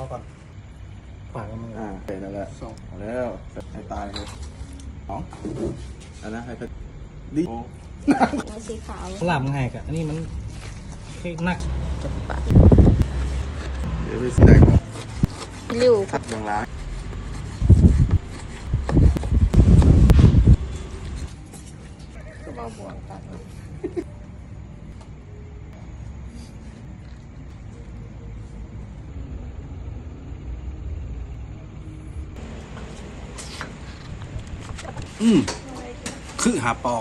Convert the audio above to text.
พอก่อนฝากกันมืออ่าเสร็จแล้วแหละสองเอาแล้วให้ตายเลยสองอันนั้นให้เขาดิโอ้เอาสีขาวหลับง่ายกะอันนี้มันเค้กนักเดี๋ยวไปสีแดงก่อนริ้วครับบางร้านก็มาบวกกัน อืมคือหาปอ